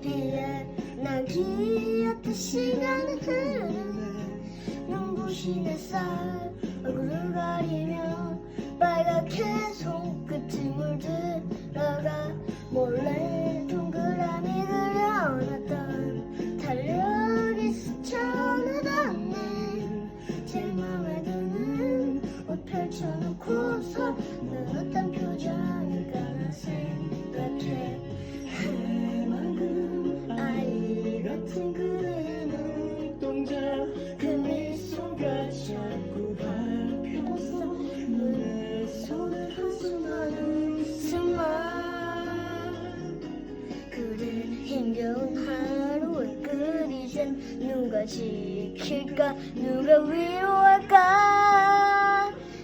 비에 난 기었던 시간은 흐르네. 눈부신 햇살 얼굴을 가리며 빨갛게 손끝이 물들어가 몰래 동그라미 그려놨던 달력이 스쳐나갔네. 제일 맘에 드는 옷 펼쳐놓고서 눈 누가 지킬까? 누가 위로할까?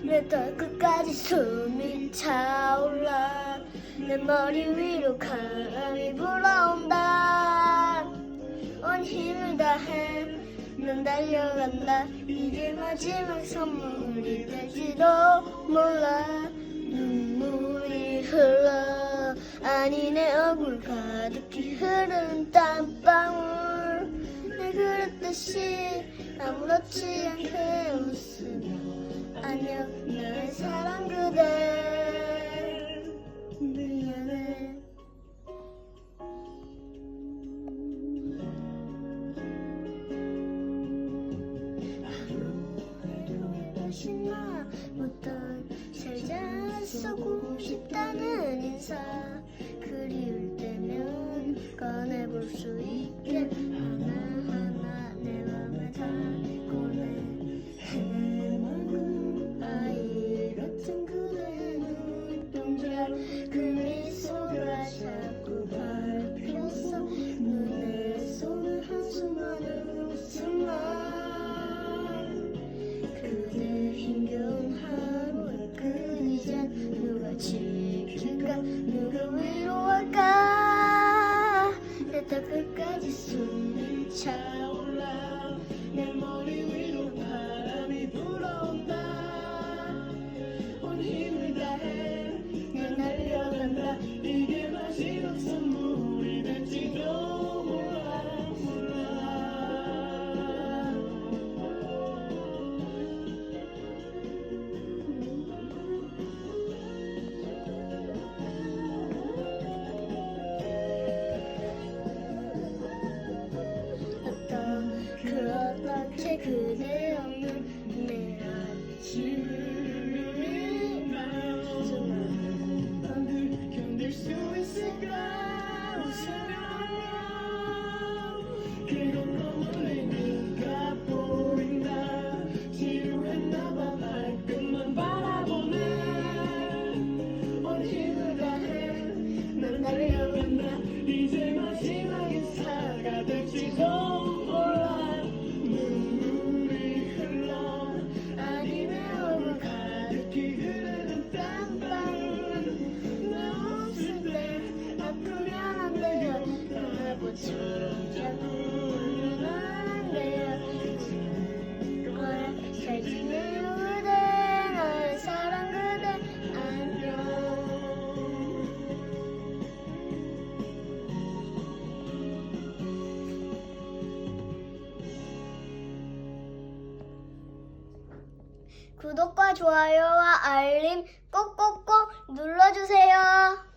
내 털끝까지 숨이 차올라. 내 머리 위로 바람이 불어온다. 온 힘을 다해 난 달려간다. 이게 마지막 선물이 될지도 몰라. 눈물이 흘러. 아니 내 얼굴 가득히 흐르는 땀방울 듯이 아무렇지 않게 웃으며 안녕 나의 사랑 그대. 미안해. 하루에 다시 나부던 살자 쓰고 싶다는 인사 그리울 때면 꺼내볼 수 있게 그 미소가 자꾸 밟혔어 눈에 손을 한숨하는 웃음만 그대 힘겨운 하루의 끝 이젠 누가 지킬까? 누가 위로할까? 내 턱끝까지 숨이 차올 없는 내 아침이 구독과 좋아요와 알림 꼭꼭꼭 눌러주세요.